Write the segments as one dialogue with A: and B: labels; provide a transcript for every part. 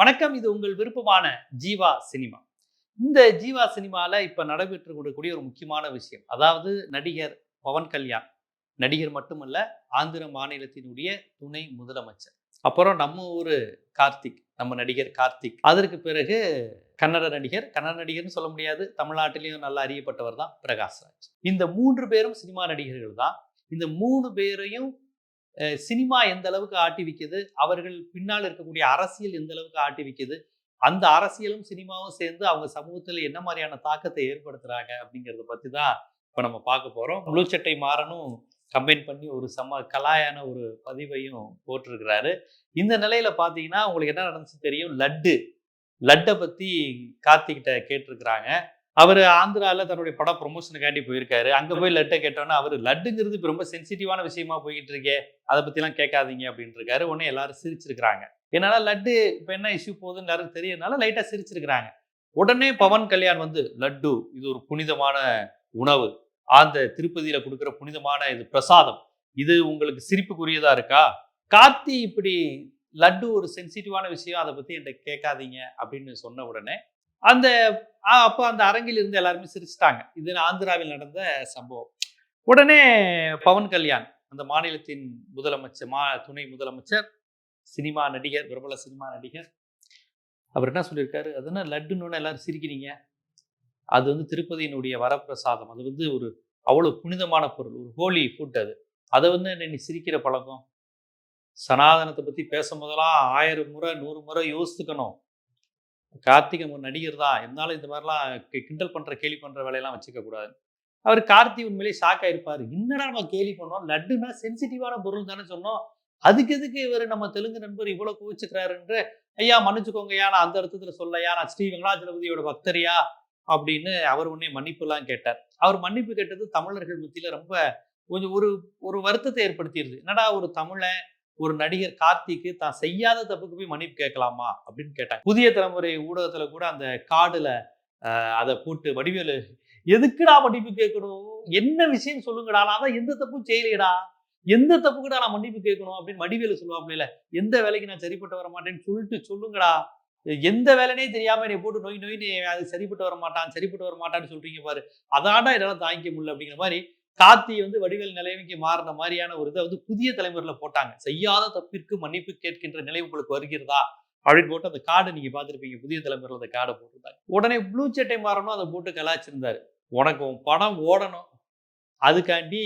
A: வணக்கம். இது உங்கள் விருப்பமான ஜீவா சினிமா. இந்த ஜீவா சினிமாவில் இப்போ நடைபெற்று கொடுக்கக்கூடிய ஒரு முக்கியமான விஷயம். அதாவது நடிகர் பவன் கல்யாண். நடிகர் மட்டுமல்ல ஆந்திர மாநிலத்தினுடைய துணை முதலமைச்சர். அப்புறம் நம்ம ஊர் கார்த்திக் நம்ம நடிகர் கார்த்திக். அதற்கு பிறகு கன்னட நடிகர். கன்னட நடிகர்னு சொல்ல முடியாது. தமிழ்நாட்டிலையும் நல்லா அறியப்பட்டவர் தான் பிரகாஷ்ராஜ். இந்த மூன்று பேரும் சினிமா நடிகர்கள் தான். இந்த மூணு பேரையும் சினிமா எந்த அளவுக்கு ஆட்டி வைக்குது அவர்கள் பின்னால் இருக்கக்கூடிய அரசியல் எந்த அளவுக்கு ஆட்டி வைக்குது அந்த அரசியலும் சினிமாவும் சேர்ந்து அவங்க சமூகத்தில் என்ன மாதிரியான தாக்கத்தை ஏற்படுத்துகிறாங்க அப்படிங்கிறத பற்றி தான் இப்போ நம்ம பார்க்க போகிறோம் முழுச்சட்டை சட்டை மாறனும் கம்பைன் பண்ணி ஒரு செம்ம கலாயான ஒரு பதிவையும் போட்டிருக்கிறாரு. இந்த நிலையில் பார்த்தீங்கன்னா உங்களுக்கு என்ன நடந்துச்சு தெரியும்? லட்டு லட்டை பற்றி கார்த்திகிட்ட கேட்டிருக்கிறாங்க. அவர் ஆந்திராவில் தன்னுடைய பட ப்ரொமோஷனுக்காண்டி போயிருக்காரு. அங்கே போய் லட்டை கேட்டோன்னா அவர் லட்டுங்கிறது இப்போ ரொம்ப சென்சிட்டிவான விஷயமா போய்கிட்டு இருக்கே. அதை பற்றிலாம் கேட்காதீங்க அப்படின்ட்டு இருக்காரு உடனே எல்லாரும் சிரிச்சிருக்கிறாங்க. என்னால் லட்டு இப்போ என்ன இஷ்யூ போகுதுன்னு எல்லாரும் தெரியறதுனால லைட்டாக சிரிச்சிருக்கிறாங்க. உடனே பவன் கல்யாண் வந்து லட்டு இது ஒரு புனிதமான உணவு. அந்த திருப்பதியில் கொடுக்குற புனிதமான இது பிரசாதம். இது உங்களுக்கு சிரிப்புக்குரியதாக இருக்கா? கார்த்தி இப்படி லட்டு ஒரு சென்சிட்டிவான விஷயம் அதை பற்றி என்கிட்ட கேட்காதீங்க. அப்படின்னு சொன்ன உடனே அந்த அப்போ அந்த அரங்கில் இருந்து எல்லாருமே சிரிச்சிட்டாங்க. இது ஆந்திராவில் நடந்த சம்பவம். உடனே பவன் கல்யாண் அந்த மாநிலத்தின் முதலமைச்சர் மா துணை முதலமைச்சர் சினிமா நடிகர் பிரபல சினிமா நடிகர் அவர் என்ன சொல்லியிருக்காரு? அது என்ன லட்டுன்னு எல்லாரும் சிரிக்கிறீங்க? அது வந்து திருப்பதியினுடைய வரப்பிரசாதம். அது வந்து ஒரு அவ்வளோ புனிதமான பொருள். ஒரு ஹோலி ஃபுட் அது. அதை வந்து என்ன நீ சிரிக்கிற பழக்கம்? சனாதனத்தை பற்றி பேசும்போதெல்லாம் ஆயிரம் முறை நூறு முறை யோசித்துக்கணும் கார்த்திகன் ஒரு நடிகர் தான். இருந்தாலும் இந்த மாதிரிலாம் கி- கிண்டல் பண்ணுற கேலி பண்ணுற வேலையெல்லாம் வச்சுக்க கூடாது. அவர் கார்த்தி உண்மையிலேயே ஷாக் ஆயிருப்பாரு. என்னடா நம்ம கேலி பண்ணோம்? லட்டுனா சென்சிட்டிவான பொருள் தானே சொன்னோம். அதுக்கு எதுக்கு இவர் நம்ம தெலுங்கு நண்பர் இவ்வளோ குவிச்சுக்கிறாருன்று ஐயா மன்னிச்சுக்கோங்கய்யா நான் அந்த அர்த்தத்தில் சொல்லையா நான் ஸ்ரீ வெங்கடாஜலபதியோட பக்தரியா? அப்படின்னு அவர் உன்னே மன்னிப்பு எல்லாம் கேட்டார். அவர் மன்னிப்பு கேட்டது தமிழர்கள் மத்தியில் ரொம்ப கொஞ்சம் ஒரு ஒரு வருத்தத்தை ஏற்படுத்திடுது. என்னடா ஒரு தமிழன் ஒரு நடிகர் கார்த்திக்கு தான் செய்யாத தப்புக்கு போய் மன்னிப்பு கேட்கலாமா அப்படின்னு கேட்டாங்க. புதிய தலைமுறை ஊடகத்துல கூட அந்த காடுல அதை போட்டு வடிவேலு எதுக்குடா மன்னிப்பு கேட்கணும்? என்ன விஷயம் சொல்லுங்கடா? நான் தான் எந்த தப்பும் செய்யலையடா. எந்த தப்புக்குடா நான் மன்னிப்பு கேட்கணும்? அப்படின்னு வடிவேலு சொல்லுவாப்ல எந்த வேலைக்கு நான் சரிப்பட்டு வர மாட்டேன்னு சொல்லிட்டு சொல்லுங்கடா. எந்த வேலைனே தெரியாம என்னை போட்டு நோய் நோய் நீ அது சரிப்பட்டு வர மாட்டான் சரிப்பட்டு வர மாட்டான்னு சொல்றீங்க பாரு. அதான்டா என்னால தாங்கிக்க முடியல அப்படிங்கிற மாதிரி காத்தி வந்து வடிவேல் நிலைமைக்கு மாறின மாதிரியான ஒரு இதை வந்து புதிய தலைமுறையில போட்டாங்க. செய்யாத தப்பிற்கு மன்னிப்பு கேட்கின்ற நிலை உங்களுக்கு வருகிறதா? அப்படின்னு போட்டு அந்த கார்டை நீங்க பார்த்துருப்பீங்க. புதிய தலைமுறையில் அந்த கார்டை போட்டிருந்தாங்க. உடனே ப்ளூ சட்டை மாறணும் அதை போட்டு கலாச்சிருந்தாரு உனக்கு உன் படம் ஓடணும். அதுக்காண்டி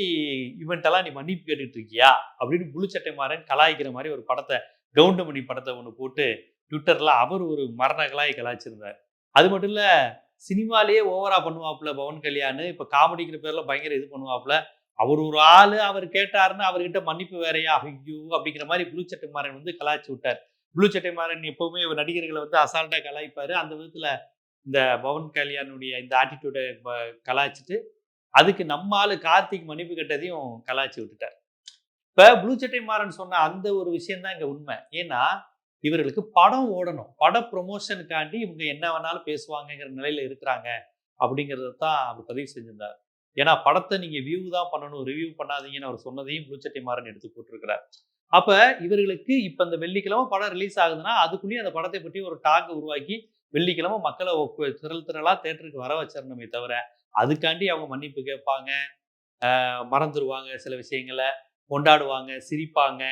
A: இவன்ட்டெல்லாம் நீ மன்னிப்பு கேட்டுட்டு இருக்கியா? அப்படின்னு ப்ளூ சட்டை மாறன் கலாய்க்கிற மாதிரி ஒரு படத்தை கவுண்டமணி படத்தை ஒன்று போட்டு ட்விட்டரில் அவர் ஒரு மரண கலாய் கலாய்ச்சிருந்தார். அது மட்டும் இல்லை சினிமாலேயே ஓவரா பண்ணுவாப்புல பவன் கல்யாண். இப்ப காமெடிங்கிற பேர்ல பயங்கர இது பண்ணுவாப்புல. அவர் ஒரு ஆளு அவர் கேட்டாருன்னு அவர்கிட்ட மன்னிப்பு வேறையா? ஐயோ! அப்படிங்கிற மாதிரி ப்ளூ சட்டை மாறன் வந்து கலாய்ச்சி விட்டார். ப்ளூ சட்டை மாறன் எப்பவுமே ஒரு நடிகர்களை வந்து அசால்ட்டா கலாய்ப்பாரு. அந்த விதத்துல இந்த பவன் கல்யாணுடைய இந்த ஆட்டிடியூடை கலாய்ச்சிட்டு அதுக்கு நம்ம ஆள் கார்த்திக் மன்னிப்பு கட்டதையும் கலாய்ச்சி விட்டுட்டார். இப்ப ப்ளூ சட்டை மாறன் சொன்ன அந்த ஒரு விஷயம் தான் இங்க உண்மை. ஏன்னா இவர்களுக்கு படம் ஓடணும். பட ப்ரொமோஷனுக்காண்டி இவங்க என்ன வேணாலும் பேசுவாங்கங்கிற நிலையில் இருக்கிறாங்க அப்படிங்கிறத தான் அவர் பதிவு செஞ்சிருந்தார். ஏன்னா படத்தை நீங்கள் வியூ தான் பண்ணணும் ரிவ்யூ பண்ணாதீங்கன்னு அவர் சொன்னதையும் ப்ளூ மாறன் எடுத்து போட்டிருக்கிறார். அப்போ இவர்களுக்கு இப்போ இந்த வெள்ளிக்கிழமை படம் ரிலீஸ் ஆகுதுன்னா அதுக்குள்ளேயே அந்த படத்தை பற்றி ஒரு டாக் உருவாக்கி வெள்ளிக்கிழமை மக்களை திரள் திரளாக தேட்டருக்கு வர வச்சிடணுமே தவிர அதுக்காண்டி அவங்க மன்னிப்பு கேட்பாங்க மறந்துடுவாங்க சில விஷயங்களை கொண்டாடுவாங்க சிரிப்பாங்க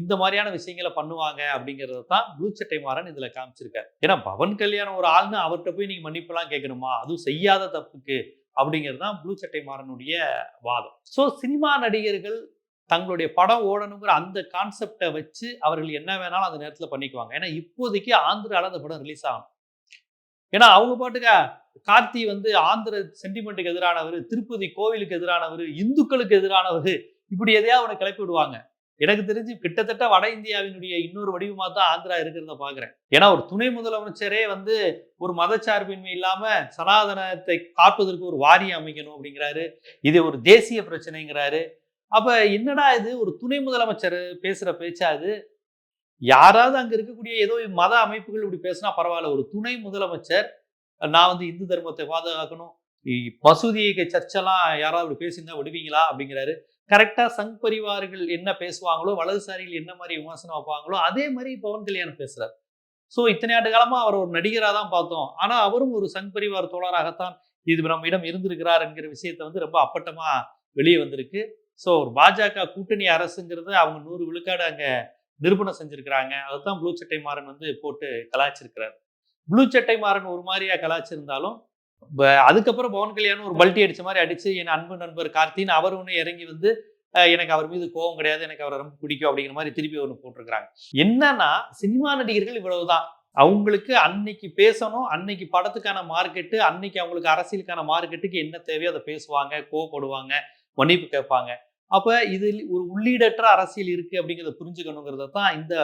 A: இந்த மாதிரியான விஷயங்களை பண்ணுவாங்க அப்படிங்கிறத தான் ப்ளூ சட்டை மாறன் இதில் காமிச்சிருக்காரு. ஏன்னா பவன் கல்யாணம் ஒரு ஆள்னு அவர்கிட்ட போய் நீங்கள் மன்னிப்புலாம் கேட்கணுமா? அதுவும் செய்யாத தப்புக்கு அப்படிங்கிறது தான் ப்ளூ சட்டை மாறனுடைய வாதம். ஸோ சினிமா நடிகர்கள் தங்களுடைய படம் ஓடணுங்கிற அந்த கான்செப்டை வச்சு அவர்கள் என்ன வேணாலும் அந்த நேரத்தில் பண்ணிக்குவாங்க. ஏன்னா இப்போதைக்கு ஆந்திரால அந்த படம் ரிலீஸ் ஆகணும். ஏன்னா அவங்க பாட்டுக்க கார்த்தி வந்து ஆந்திர சென்டிமெண்ட்டுக்கு எதிரானவர் திருப்பதி கோவிலுக்கு எதிரானவர் இந்துக்களுக்கு எதிரானவர் இப்படி எதையா அவனை கிளப்பி விடுவாங்க. எனக்கு தெரிஞ்சு கிட்டத்தட்ட வட இந்தியாவினுடைய இன்னொரு வடிவமாக தான் ஆந்திரா இருக்கிறத பார்க்குறேன் ஏன்னா ஒரு துணை முதலமைச்சரே வந்து ஒரு மதச்சார்பின்மை இல்லாமல் சனாதனத்தை காப்பதற்கு ஒரு வாரியம் அமைக்கணும் அப்படிங்கிறாரு. இது ஒரு தேசிய பிரச்சனைங்கிறாரு. அப்போ என்னடா இது? ஒரு துணை முதலமைச்சர் பேசுகிற பேச்சா இது? யாராவது அங்கே இருக்கக்கூடிய ஏதோ மத அமைப்புகள் இப்படி பேசினா பரவாயில்ல. ஒரு துணை முதலமைச்சர் நான் வந்து இந்து தர்மத்தை பாதுகாக்கணும். மசூதியை சர்ச்செல்லாம் யாராவது இப்படி பேசியிருந்தா விடுவீங்களா? அப்படிங்கிறாரு. கரெக்டாக சங் பரிவார்கள் என்ன பேசுவாங்களோ வலதுசாரிகள் என்ன மாதிரி விமர்சனம் வைப்பாங்களோ அதே மாதிரி பவன் கல்யாணம் பேசுகிறார் ஸோ இத்தனை ஆண்டு காலமாக அவர் ஒரு நடிகராக தான் பார்த்தோம். ஆனால் அவரும் ஒரு சங் பரிவார் தோழராகத்தான் இது நம்மிடம் இருந்திருக்கிறார் என்கிற விஷயத்தை வந்து ரொம்ப அப்பட்டமாக வெளியே வந்திருக்கு. ஸோ ஒரு பாஜக கூட்டணி அரசுங்கிறது அவங்க நூறு விழுக்காடு அங்கே நிரூபணம் செஞ்சிருக்கிறாங்க. அதுதான் ப்ளூ சட்டை மாறன் வந்து போட்டு கலாய்ச்சிருக்கிறார். ப்ளூ சட்டை மாறன் ஒரு மாதிரியாக கலாய்ச்சிருந்தாலும் அதுக்கப்புறம் பவன் கல்யாணம் ஒரு பல்ட்டி அடிச்ச மாதிரி அடிச்சு என் அன்பு நண்பர் கார்த்தின்னு அவர் ஒன்று இறங்கி வந்து எனக்கு அவர் மீது கோபம் கிடையாது எனக்கு அவரை ரொம்ப பிடிக்கும் அப்படிங்கிற மாதிரி திருப்பி ஒன்று போட்டிருக்கிறாங்க. என்னன்னா சினிமா நடிகர்கள் இவ்வளவுதான். அவங்களுக்கு அன்னைக்கு பேசணும் அன்னைக்கு படத்துக்கான மார்க்கெட்டு அன்னைக்கு அவங்களுக்கு அரசியலுக்கான மார்க்கெட்டுக்கு என்ன தேவையோ அதை பேசுவாங்க கோவப்படுவாங்க மன்னிப்பு கேட்பாங்க. அப்ப இதில் ஒரு உள்ளீடற்ற அரசியல் இருக்கு அப்படிங்கிறத புரிஞ்சுக்கணுங்கிறத தான் இந்த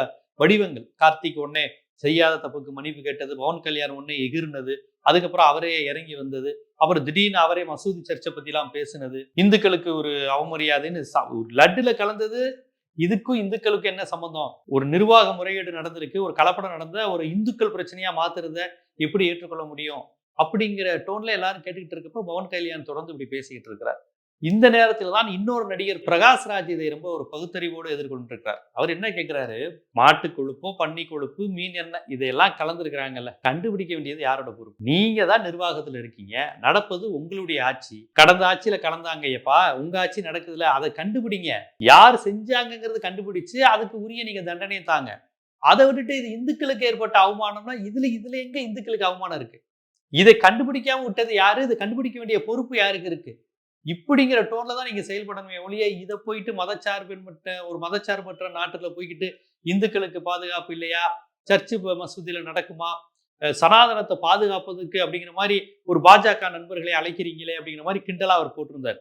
A: வடிவங்கள். கார்த்திக் ஒன்னே செய்யாத தப்புக்கு மன்னிப்பு கேட்டது பவன் கல்யாண் ஒன்னே எகிர்னது அதுக்கப்புறம் அவரே இறங்கி வந்தது. அப்புறம் திடீர்னு அவரே மசூதி சர்ச்சை பத்திலாம் பேசினது. இந்துக்களுக்கு ஒரு அவமரியாதைன்னு ச- ஒரு லட்டுல கலந்தது. இதுக்கும் இந்துக்களுக்கும் என்ன சம்பந்தம்? ஒரு நிர்வாக முறையீடு நடந்திருக்கு. ஒரு கலப்படம் நடந்த ஒரு இந்துக்கள் பிரச்சனையா மாத்துறத எப்படி ஏற்றுக்கொள்ள முடியும்? அப்படிங்கிற டோன்ல எல்லாரும் கேட்டுக்கிட்டு இருக்கப்போ பவன் கல்யாண் தொடர்ந்து இப்படி பேசிக்கிட்டு இருக்கிறார். இந்த நேரத்தில் தான் இன்னொரு நடிகர் பிரகாஷ்ராஜ் இதை ரொம்ப ஒரு பகுத்தறிவோடு எதிர்கொண்டிருக்கிறார். அவர் என்ன கேட்குறாரு மாட்டு கொழுப்பு பன்னி கொழுப்பு மீன் எண்ணெய் இதையெல்லாம் கலந்துருக்கிறாங்கல்ல கண்டுபிடிக்க வேண்டியது யாரோட பொறுப்பு? நீங்க தான் நிர்வாகத்தில் இருக்கீங்க நடப்பது உங்களுடைய ஆட்சி. கடந்த ஆட்சியில கலந்தாங்கய்யப்பா உங்க ஆட்சி நடக்குதுல அதை கண்டுபிடிங்க. யார் செஞ்சாங்கிறது கண்டுபிடிச்சு அதுக்கு உரிய நீங்க தண்டனையை தாங்க. அதை விட்டுட்டு இது இந்துக்களுக்கு ஏற்பட்ட அவமானம்னா இதுல இதுல எங்க இந்துக்களுக்கு அவமானம் இருக்கு? இதை கண்டுபிடிக்காம விட்டது யாரு? இதை கண்டுபிடிக்க வேண்டிய பொறுப்பு யாருக்கு இருக்கு? இப்படிங்கிற டோன்ல தான் நீங்க செயல்படணுமே ஒழிய இதை போயிட்டு மதச்சார்பின்மற்ற ஒரு மதச்சார்பற்ற நாட்டுல போய்கிட்டு இந்துக்களுக்கு பாதுகாப்பு இல்லையா? சர்ச்சு மசூதியில நடக்குமா? சனாதனத்தை பாதுகாப்பதுக்கு அப்படிங்கிற மாதிரி ஒரு பாஜக நண்பர்களை அழைக்கிறீங்களே அப்படிங்கிற மாதிரி கிண்டலா அவர் போட்டிருந்தார்.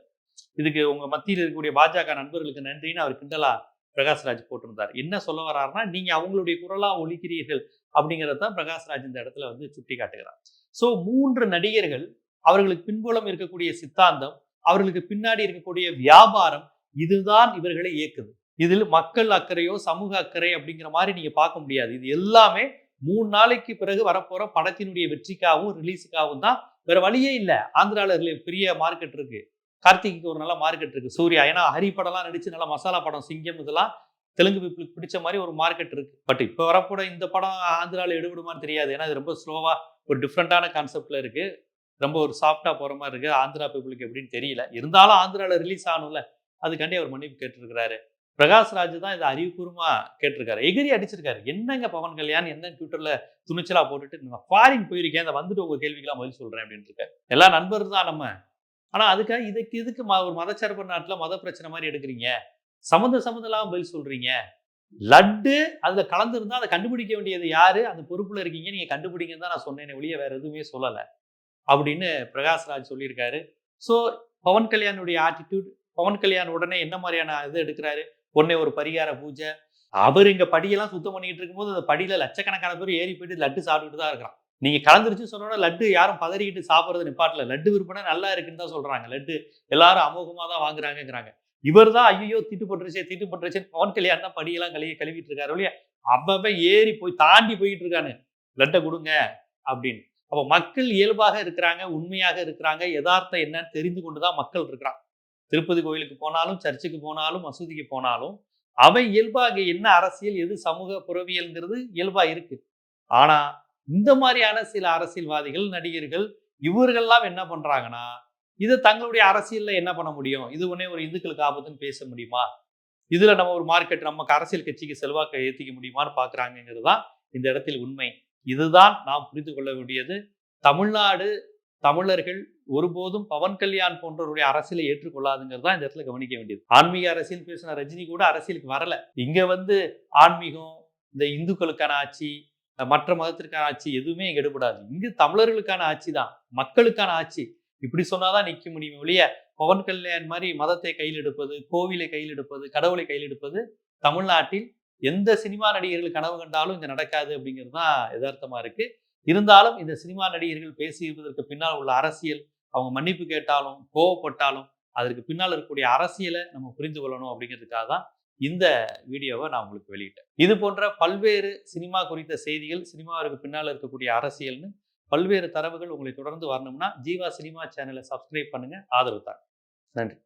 A: இதுக்கு உங்க மத்தியில் இருக்கக்கூடிய பாஜக நண்பர்களுக்கு நன்றின்னு அவர் கிண்டலா பிரகாஷ்ராஜ் போட்டிருந்தார். என்ன சொல்ல வர்றாருன்னா நீங்க அவங்களுடைய குரலா ஒழிக்கிறீர்கள் அப்படிங்கிறத தான் பிரகாஷ்ராஜ் இந்த இடத்துல வந்து சுட்டி காட்டுகிறார் ஸோ மூன்று நடிகர்கள் அவர்களுக்கு பின்புலம் இருக்கக்கூடிய சித்தாந்தம் அவர்களுக்கு பின்னாடி இருக்கக்கூடிய வியாபாரம் இதுதான் இவர்களை இயக்குது. இதில் மக்கள் அக்கறையோ சமூக அக்கறை அப்படிங்கிற மாதிரி நீங்க பார்க்க முடியாது. இது எல்லாமே மூணு நாளைக்கு பிறகு வரப்போற படத்தினுடைய வெற்றிக்காகவும் ரிலீஸுக்காகவும் தான். வேற வழியே இல்லை. ஆந்திராவில் பெரிய மார்க்கெட் இருக்கு. கார்த்திக்கு ஒரு நல்ல மார்க்கெட் இருக்கு. சூர்யா ஏன்னா ஹரி படம்லாம் நடிச்சு நல்ல மசாலா படம் சிங்கம் இதெல்லாம் தெலுங்கு பீப்புளுக்கு பிடிச்ச மாதிரி ஒரு மார்க்கெட் இருக்கு. பட் இப்போ வரப்போட இந்த படம் ஆந்திராவில் எடுபடுமான்னு தெரியாது. ஏன்னா இது ரொம்ப ஸ்லோவா ஒரு டிஃப்ரெண்டான கான்செப்ட்ல இருக்கு. ரொம்ப ஒரு சாஃப்டாக போகிற மாதிரி இருக்குது ஆந்திரா பீப்புளுக்கு எப்படின்னு தெரியல. இருந்தாலும் ஆந்திராவில் ரிலீஸ் ஆகணும்ல. அதுக்காண்டி அவர் மன்னிப்பு கேட்டிருக்கிறாரு. பிரகாஷ் ராஜ் தான் இதை அறிவுபூர்வமாக கேட்டிருக்காரு. எகிரி அடிச்சிருக்காரு. என்னங்க பவன் கல்யாண்? என்ன ட்விட்டரில் துணிச்சலாக போட்டுட்டு நான் ஃபாரின் போயிருக்கேன். அதை வந்துட்டு உங்கள் கேள்விக்கெல்லாம் பதில் சொல்கிறேன் அப்படின்ட்டு இருக்காரு. எல்லா நண்பர் தான் நம்ம. ஆனால் அதுக்காக இதுக்கு இதுக்கு ம- ஒரு மதச்சார்பு நாட்டில் மத பிரச்சனை மாதிரி எடுக்கிறீங்க. சம்மந்த சம்மந்தலாம் பதில் சொல்கிறீங்க லட்டு அதில் கலந்துருந்தா அதை கண்டுபிடிக்க வேண்டியது யாரு? அந்த பொறுப்பில் இருக்கீங்க. நீங்கள் கண்டுபிடிங்கன்னு தான் நான் சொன்னேனே ஒழிய வேறு எதுவுமே சொல்லலை. அப்படின்னு பிரகாஷ்ராஜ் சொல்லியிருக்காரு. ஸோ பவன் கல்யாணுடைய ஆட்டிடியூட் பவன் கல்யாண் உடனே என்ன மாதிரியான இது எடுக்கிறாரு? உடனே ஒரு பரிகார பூஜை. அவர் இங்கே படியெல்லாம் சுத்தம் பண்ணிட்டு இருக்கும்போது அந்த படியில் லட்சக்கணக்கான பேர் ஏறி போயிட்டு லட்டு சாப்பிட்டுட்டு தான் இருக்கிறான் நீங்கள் கலந்துருச்சு சொன்னோட லட்டு யாரும் பதறிக்கிட்டு சாப்பிட்றது நிப்பாட்டில். லட்டு விற்பனை நல்லா இருக்குன்னு தான் சொல்கிறாங்க லட்டு எல்லாரும் அமோகமாக தான் வாங்குறாங்கங்கிறாங்க. இவர் தான் ஐயோ தீட்டு போட்டுருச்சே தீட்டு போட்டுருச்சே பவன் கல்யாண் தான் படியெல்லாம் கழுவி கழுவிட்டு இருக்காரு இல்லையா அவன் ஏறி போய் தாண்டி போயிட்டு இருக்கானு. லட்டை கொடுங்க அப்படின்னு. அப்போ மக்கள் இயல்பாக இருக்கிறாங்க உண்மையாக இருக்கிறாங்க யதார்த்தம் என்னன்னு தெரிந்து கொண்டு தான் மக்கள் இருக்கிறான் திருப்பதி கோயிலுக்கு போனாலும் சர்ச்சுக்கு போனாலும் மசூதிக்கு போனாலும் அவன் இயல்பாக என்ன அரசியல் எது சமூக புறவியல்ங்கிறது இயல்பா இருக்கு. ஆனா இந்த மாதிரியான சில அரசியல்வாதிகள் நடிகர்கள் இவர்கள்லாம் என்ன பண்றாங்கன்னா இதை தங்களுடைய அரசியல்ல என்ன பண்ண முடியும்? இது உடனே ஒரு இந்துக்களுக்கு ஆபத்துன்னு பேச முடியுமா? இதுல நம்ம ஒரு மார்க்கெட் நமக்கு அரசியல் கட்சிக்கு செல்வாக்கை ஏத்திக்க முடியுமான்னு பாக்குறாங்கிறது தான் இந்த இடத்தில் உண்மை. இதுதான் நாம் புரிந்து கொள்ள வேண்டியது. தமிழ்நாடு தமிழர்கள் ஒருபோதும் பவன் கல்யாண் போன்றவருடைய அரசியலை ஏற்றுக்கொள்ளாதுங்கிறது தான் இந்த இடத்துல கவனிக்க வேண்டியது. ஆன்மீக அரசியல் பேசின ரஜினி கூட அரசியலுக்கு வரல. இங்க வந்து ஆன்மீகம் இந்த இந்துக்களுக்கான ஆட்சி மற்ற மதத்திற்கான ஆட்சி எதுவுமே இங்கே எடுபடாது. இங்கு தமிழர்களுக்கான ஆட்சி தான் மக்களுக்கான ஆட்சி. இப்படி சொன்னாதான் நிற்க முடியும் ஒழிய பவன் கல்யாண் மாதிரி மதத்தை கையில் எடுப்பது கோவிலை கையில் எடுப்பது கடவுளை கையில் எடுப்பது தமிழ்நாட்டில் எந்த சினிமா நடிகர்கள் கனவு கண்டாலும் இது நடக்காது அப்படிங்கிறது தான் எதார்த்தமாக இருக்குது இருந்தாலும் இந்த சினிமா நடிகர்கள் பேசியிருப்பதற்கு பின்னால் உள்ள அரசியல் அவங்க மன்னிப்பு கேட்டாலும் கோவப்பட்டாலும் அதற்கு பின்னால் இருக்கக்கூடிய அரசியலை நம்ம புரிந்து கொள்ளணும் அப்படிங்கிறதுக்காக தான் இந்த வீடியோவை நான் உங்களுக்கு வெளியிட்டேன். இது போன்ற பல்வேறு சினிமா குறித்த செய்திகள் சினிமாவிற்கு பின்னால் இருக்கக்கூடிய அரசியல்னு பல்வேறு தரவுகள் உங்களை தொடர்ந்து வரணும்னா ஜீவா சினிமா சேனலை சப்ஸ்கிரைப் பண்ணுங்க. ஆதரவு தாங்க. நன்றி.